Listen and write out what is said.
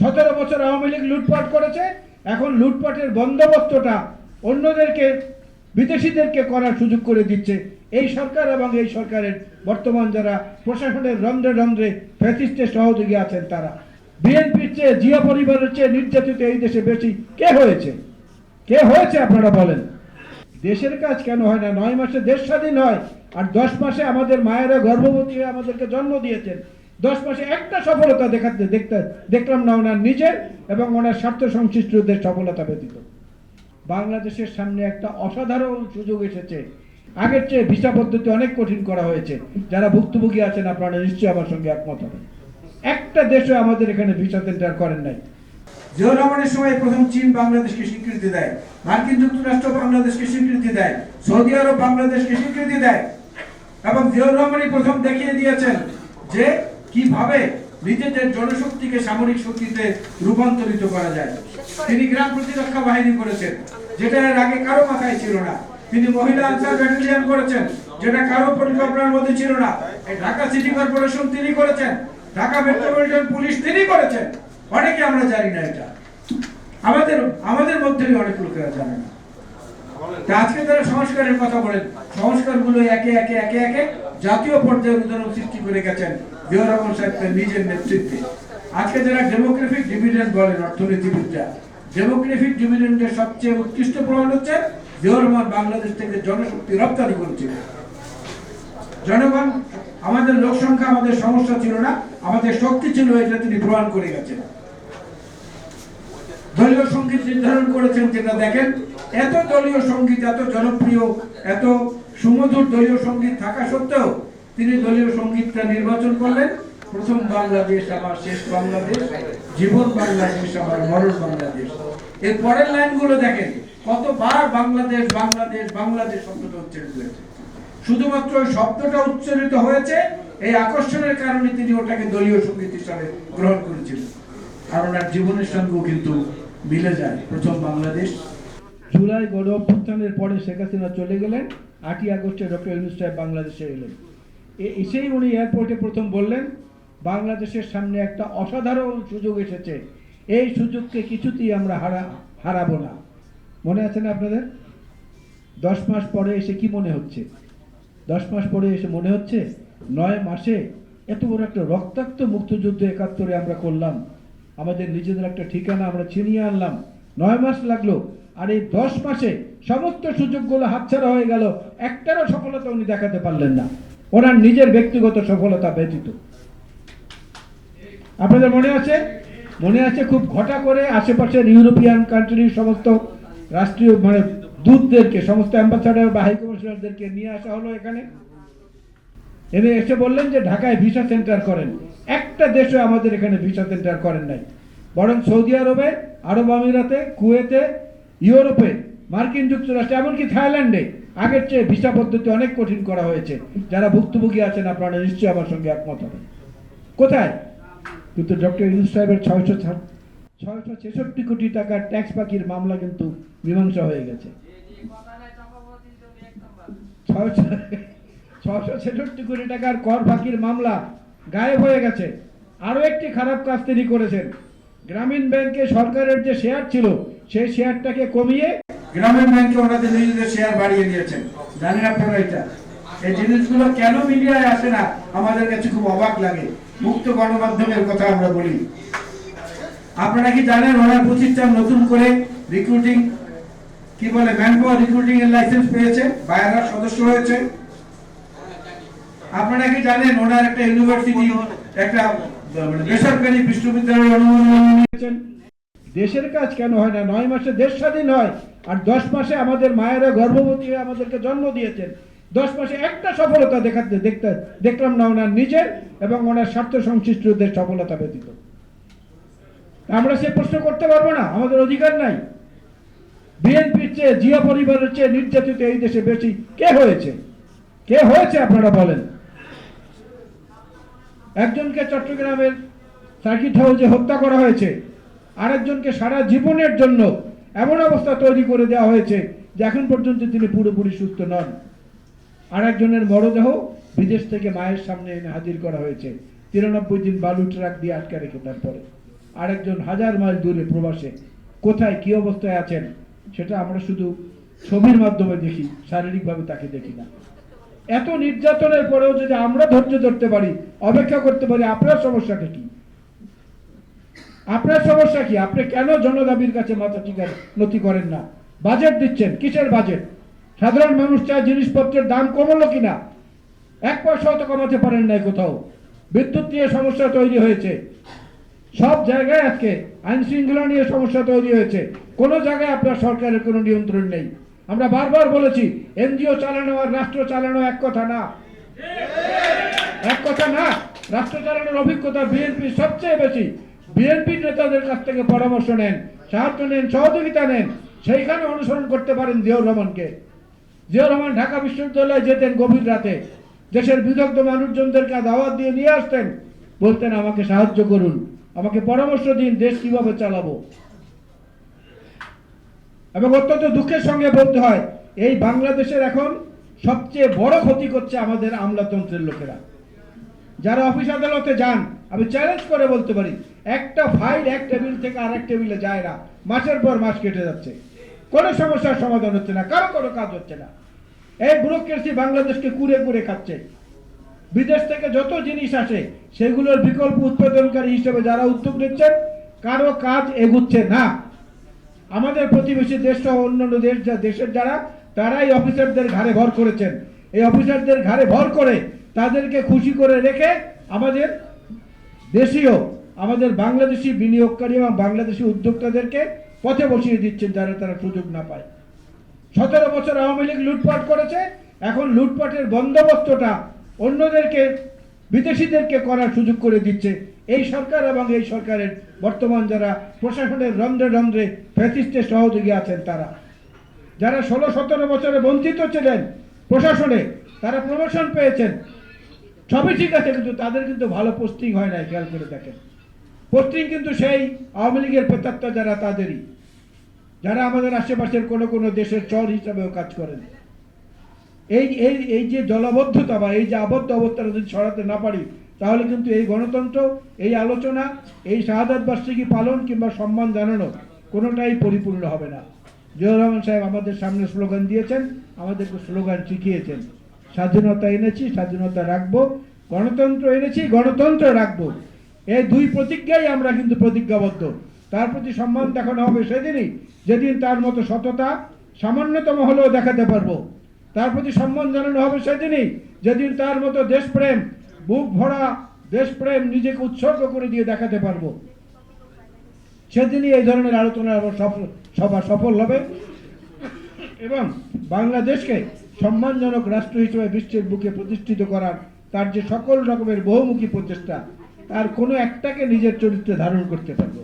সতেরো বছর আওয়ামী লীগ লুটপাট করেছে, এখন লুটপাটের বন্দোবস্তটা অন্যদেরকে, বিদেশিদেরকে করার সুযোগ করে দিচ্ছে। এই সরকার এবং এই সরকারের বর্তমান যারা প্রশাসনের রন্ধ্রে রন্ধ্রে ফ্যাসিস্টের সহযোগী আছেন তারা। বিএনপির চেয়ে, জিয়া পরিবারের চেয়ে নির্যাতিত এই দেশে বেশি কে হয়েছে? কে হয়েছে আপনারা বলেন? দেশের কাজ কেন হয় না? নয় মাসে দেশ স্বাধীন হয়, আর দশ মাসে আমাদের মায়েরা গর্ভবতী হয়ে আমাদেরকে জন্ম দিয়েছেন। দশ মাসে একটা সফলতা দেখাতে, দেখতে, দেখলাম না ওনার নিজের এবং ওনার স্বার্থ সংশ্লিষ্টদের সফলতা ব্যতীত। বাংলাদেশের সামনে একটা অসাধারণ সুযোগ এসেছে। আগের চেয়ে ভিসা পদ্ধতি অনেক কঠিন করা হয়েছে। যারা ভুক্তভোগী আছেন আপনারা নিশ্চয়ই আমার সঙ্গে একমত হবেন। একটা দেশও আমাদের এখানে ভিসা সেন্টার করেন নাই। জিয়াউর রহমানের সময় প্রথম চীন বাংলাদেশকে স্বীকৃতি দেয়। মার্কিন যুক্তরাষ্ট্র বাংলাদেশকে স্বীকৃতি দেয়। সৌদি আরব বাংলাদেশকে স্বীকৃতি দেয়। এবং জিয়াউর রহমানই প্রথম দেখিয়ে দিয়েছেন যে কীভাবে নিজেদের জনশক্তিকে সামরিক শক্তিতে রূপান্তরিত করা যায়? তিনি গ্রাম প্রতিরক্ষা বাহিনী করেছেন, যেটা এর আগে কারও মাথায় ছিল না। তিনি মহিলা আনসার ব্যাটালিয়ন করেছেন, যেটা কারও পরিকল্পনার মধ্যে ছিল না। ঢাকা সিটি কর্পোরেশন তিনি করেছেন, ঢাকা মেট্রোপলিটন পুলিশ তিনি করেছেন। অনেকে আমরা জানি না এটা। আমাদের আমাদের মধ্যেই অনেক লোকেরা জানে না। আজকে তারা সংস্কারের কথা বলেন। সংস্কারগুলো একে একে একে একে জাতীয় পর্যায়ে উদাহরণ সৃষ্টি করে গেছেন। জিয়াউর রহমান নিজের নেতৃত্বে। আজকে যারা ডেমোগ্রাফিক ডিভিডেন্ড বলেন, অর্থনীতিবিদরা ডেমোগ্রাফিক ডিভিডেন্ডের সবচেয়ে উৎকৃষ্ট প্রমাণ হচ্ছে রহমান বাংলাদেশ থেকে জনশক্তি রপ্তানি করেছিলেন জনগণ, আমাদের লোক সংখ্যা, আমাদের সমস্যা ছিল না, আমাদের শক্তি ছিল, এটা তিনি প্রমাণ করে গেছেন। দলীয় সংগীত নির্ধারণ করেছেন, যেটা দেখেন, এত দলীয় সংগীত, এত জনপ্রিয়, এত সুমধুর দলীয় সংগীত থাকা সত্ত্বেও তিনি দলীয় সঙ্গীতটা নির্বাচন করলেন। প্রথম বাংলাদেশ আমার শেষ বাংলাদেশ, জীবন বাংলাদেশ আমার মরণ বাংলাদেশ। এর পরের লাইনগুলো দেখেন, কতবার বাংলাদেশ বাংলাদেশ বাংলাদেশ শব্দটা উচ্চারিত হয়েছে। শুধুমাত্র ওই শব্দটা উচ্চারিত হয়েছে, এই আকর্ষণের কারণে তিনি ওটাকে দলীয় সংগীত হিসাবে গ্রহণ করেছিলেন। আর জীবনের সঙ্গেও কিন্তু মিলে যায় প্রথম বাংলাদেশ। জুলাই গণ অভ্যুত্থানের পরে শেখ হাসিনা চলে গেলেন। আটই আগস্টে ডক্টর ইউনুস বাংলাদেশে এলেন। এসেই উনি এয়ারপোর্টে প্রথম বললেন, বাংলাদেশের সামনে একটা অসাধারণ সুযোগ এসেছে। এই সুযোগকে কিছুতেই আমরা হারা হারাবো না। মনে আছে না আপনাদের? দশ মাস পরে এসে কি মনে হচ্ছে? দশ মাস পরে এসে মনে হচ্ছে, নয় মাসে এত বড় একটা রক্তাক্ত মুক্তিযুদ্ধ একাত্তরে আমরা করলাম। আমাদের নিজেদের একটা ঠিকানা আমরা ছিনিয়ে আনলাম। নয় মাস লাগল, আর এই দশ মাসে সমস্ত সুযোগগুলো হাতছাড়া হয়ে গেল। একটারও সফলতা উনি দেখাতে পারলেন না। ওনার নিজের ব্যক্তিগত সফলতা ব্যতীত। আপনাদের মনে আছে? মনে আছে খুব ঘটা করে আশেপাশের ইউরোপিয়ান কান্ট্রির সমস্ত রাষ্ট্রীয় মানে দূতদেরকে, সমস্ত অ্যাম্বাসাডার বা হাই কমিশনারদেরকে নিয়ে আসা হলো এখানে। এনে এসে বললেন যে ঢাকায় ভিসা সেন্টার করেন। একটা দেশও আমাদের এখানে ভিসা সেন্টার করেন নাই। বরং সৌদি আরবে, আরব আমিরাতে, কুয়েতে, ইউরোপে, মার্কিন যুক্তরাষ্ট্রে, এমনকি থাইল্যান্ডে আগের চেয়ে ভিসা পদ্ধতি অনেক কঠিন করা হয়েছে। যারা ভুক্তভোগী আছেন, আপনারা নিশ্চয়ই আমার সঙ্গে একমত হবেন। কোথায়? কিন্তু ডক্টর ইউনুস সাহেবের ছয়শো ছয়শো ছেষট্টি কোটি টাকার ট্যাক্স বাকির মামলা কিন্তু মীমাংসা হয়ে গেছে। ছয়শো ছশো ছেষট্টি কোটি টাকার কর ফাঁকির মামলা গায়েব হয়ে গেছে। আরও একটি খারাপ কাজ তিনি করেছেন। গ্রামীণ ব্যাংকে সরকারের যে শেয়ার ছিল, সেই শেয়ারটাকে কমিয়ে গ্রামীণ ব্যাংকে ওনাদের নিজেদের শেয়ার বাড়িয়ে দিয়েছেন। জানেন আপনারা এটা। এই জিনিসগুলো কেন মিডিয়ায় আসে না? আমাদের কাছে খুব অবাক লাগে। মুক্ত গণমাধ্যমের কথা আমরা বলি। আপনারা কি জানেন ওনার প্রতিষ্ঠান নতুন করে রিক্রুটিং কি বলে ম্যান পাওয়ার রিক্রুটিং এর লাইসেন্স পেয়েছে? বায়ারা সদস্য হয়েছে। আপনারা কি জানেন ওনার একটা ইউনিভার্সিটি একটা মানে বেসরকারি বিশ্ববিদ্যালয়ের অনুমোদন দিয়েছেন দেশের কাজ কেন হয় না? নয় মাসে দেশ স্বাধীন হয় আর দশ মাসে আমাদের মায়েরা গর্ভবতী হয়ে আমাদেরকে জন্ম দিয়েছেন। দশ মাসে একটা সফলতা দেখাতে, দেখতে, দেখলাম না ওনার নিজের এবং ওনার স্বার্থ সংশ্লিষ্টদের সফলতা ব্যতীত। আমরা সে প্রশ্ন করতে পারব না, আমাদের অধিকার নাই। বিএনপির চেয়ে, জিয়া পরিবারের চেয়ে নির্যাতিত এই দেশে বেশি কে হয়েছে? কে হয়েছে আপনারা বলেন? একজনকে চট্টগ্রামের সার্কিট হাউসে হত্যা করা হয়েছে, আরেকজনকে সারা জীবনের জন্য এমন অবস্থা তৈরি করে দেওয়া হয়েছে যে এখন পর্যন্ত তিনি পুরোপুরি সুস্থ নন। আর একজনের মরদেহ বিদেশ থেকে মায়ের সামনে এনে হাজির করা হয়েছে। তিরানব্বই দিন বালু ট্রাক দিয়ে আটকে রেখে তারপরে। আরেকজন হাজার মাইল দূরে প্রবাসে কোথায় কি অবস্থায় আছেন সেটা আমরা শুধু ছবির মাধ্যমে দেখি, শারীরিকভাবে তাকে দেখি না। এত নির্যাতনের পরেও যদি আমরা ধৈর্য ধরতে পারি, অপেক্ষা করতে পারি, আপনার সমস্যাটা কি? আপনার সমস্যা কি? আপনি কেন জনদাবির কাছে মাথা টিকা নথি করেন না? বাজেট দিচ্ছেন। কিসের বাজেট? সাধারণ মানুষ চায় জিনিসপত্রের দাম কমলো কিনা? এক পয়সাও তো কমাতে পারেন নাই কোথাও। বিদ্যুৎ নিয়ে সমস্যা তৈরি হয়েছে। সব জায়গায় আজকে আইন শৃঙ্খলা নিয়ে সমস্যা তৈরি হয়েছে। কোনো জায়গায় আপনার সরকারের কোনো নিয়ন্ত্রণ নেই। আমরা বারবার বলেছি, এনজিও চালানো আর রাষ্ট্র চালানো এক কথা না। এক কথা না, রাষ্ট্র চালানোর অভিজ্ঞতা বিএনপি সবচেয়ে বেশি। বিএনপি নেতাদের কাছ থেকে পরামর্শ নেন, সাহায্য নেন, সহযোগিতা নেন, সেইখানে অনুসরণ করতে পারেন জিয়াউর রহমানকে। জিয়াউর রহমান ঢাকা বিশ্ববিদ্যালয়ে যেতেন গভীর রাতে। দেশের বিদগ্ধ মানুষজনদেরকে দাওয়াত দিয়ে নিয়ে আসতেন। বলতেন, আমাকে সাহায্য করুন। আমাকে পরামর্শ দিন, দেশ কীভাবে চালাবো? এবং অত্যন্ত দুঃখের সঙ্গে বলতে হয়, এই বাংলাদেশের এখন সবচেয়ে বড় ক্ষতি করছে আমাদের আমলাতন্ত্রের লোকেরা। যারা অফিস আদালতে যান আমি চ্যালেঞ্জ করে বলতে পারি, একটা ফাইল এক টেবিল থেকে আরেক টেবিলে যায় না, মাসের পর মাস কেটে যাচ্ছে। কোনো সমস্যার সমাধান হচ্ছে না, কারও কোনো কাজ হচ্ছে না। এই ব্যুরোক্রেসি বাংলাদেশকে কুড়ে কুড়ে খাচ্ছে। বিদেশ থেকে যত জিনিস আসে, সেগুলোর বিকল্প উৎপাদনকারী হিসেবে যারা উদ্যোগ নিচ্ছেন, কারও কাজ এগুচ্ছে না। আমাদের প্রতিবেশী দেশ সহ অন্যান্য দেশ যা, দেশের যারা, তারাই অফিসারদের ঘাড়ে ভর করেছেন। এই অফিসারদের ঘাড়ে ভর করে তাদেরকে খুশি করে রেখে আমাদের দেশীয়, আমাদের বাংলাদেশি বিনিয়োগকারী এবং বাংলাদেশি উদ্যোক্তাদেরকে পথে বসিয়ে দিচ্ছেন যারা তারা সুযোগ না পায়। সতেরো বছর আওয়ামী লীগ লুটপাট করেছে, এখন লুটপাটের বন্দোবস্তটা অন্যদেরকে, বিদেশিদেরকে করার সুযোগ করে দিচ্ছে। এই সরকার এবং এই সরকারের বর্তমান যারা প্রশাসনের রন্ধ্রে রন্ধ্রে ফ্যাসিস্টের সহযোগী আছেন তারা। যারা ষোলো সতেরো বছরে বঞ্চিত ছিলেন প্রশাসনে, তারা প্রমোশন পেয়েছেন। সবই ঠিক আছে, কিন্তু তাদের কিন্তু ভালো পোস্টিং হয় নাই, খেয়াল করে দেখেন। পোস্টিং কিন্তু সেই আওয়ামী লীগের প্রেতাত্মা যারা, তাদেরই। যারা আমাদের আশেপাশের কোনো কোনো দেশের চর হিসাবেও কাজ করেন। এই এই এই যে জলাবদ্ধতা বা এই যে আবদ্ধ অবস্থাটা যদি ছড়াতে না পারি, তাহলে কিন্তু এই গণতন্ত্র, এই আলোচনা, এই শাহাদাত বার্ষিকী পালন কিংবা সম্মান জানানো কোনোটাই পরিপূর্ণ হবে না। জিয়াউর রহমান সাহেব আমাদের সামনে স্লোগান দিয়েছেন, আমাদেরকে স্লোগান শিখিয়েছেন। স্বাধীনতা এনেছি, স্বাধীনতা রাখব। গণতন্ত্র এনেছি, গণতন্ত্র রাখব। এই দুই প্রতিজ্ঞাই আমরা কিন্তু প্রতিজ্ঞাবদ্ধ। তার প্রতি সম্মান দেখানো হবে সেদিনই। যেদিন তার মতো সততা সামান্যতম হলেও দেখাতে পারব। তার প্রতি সম্মান জানানো হবে সেদিনই। যেদিন তার মতো দেশপ্রেম, বুক ভরা দেশপ্রেম নিজেকে উৎসর্গ করে দিয়ে দেখাতে পারব। সেদিনই এই ধরনের আলোচনা সভা সফল হবে। এবং বাংলাদেশকে সম্মানজনক রাষ্ট্র হিসেবে বিশ্বের বুকে প্রতিষ্ঠিত করার তার যে সকল রকমের বহুমুখী প্রচেষ্টা, তার কোনো একটাকে নিজের চরিত্রে ধারণ করতে পারব।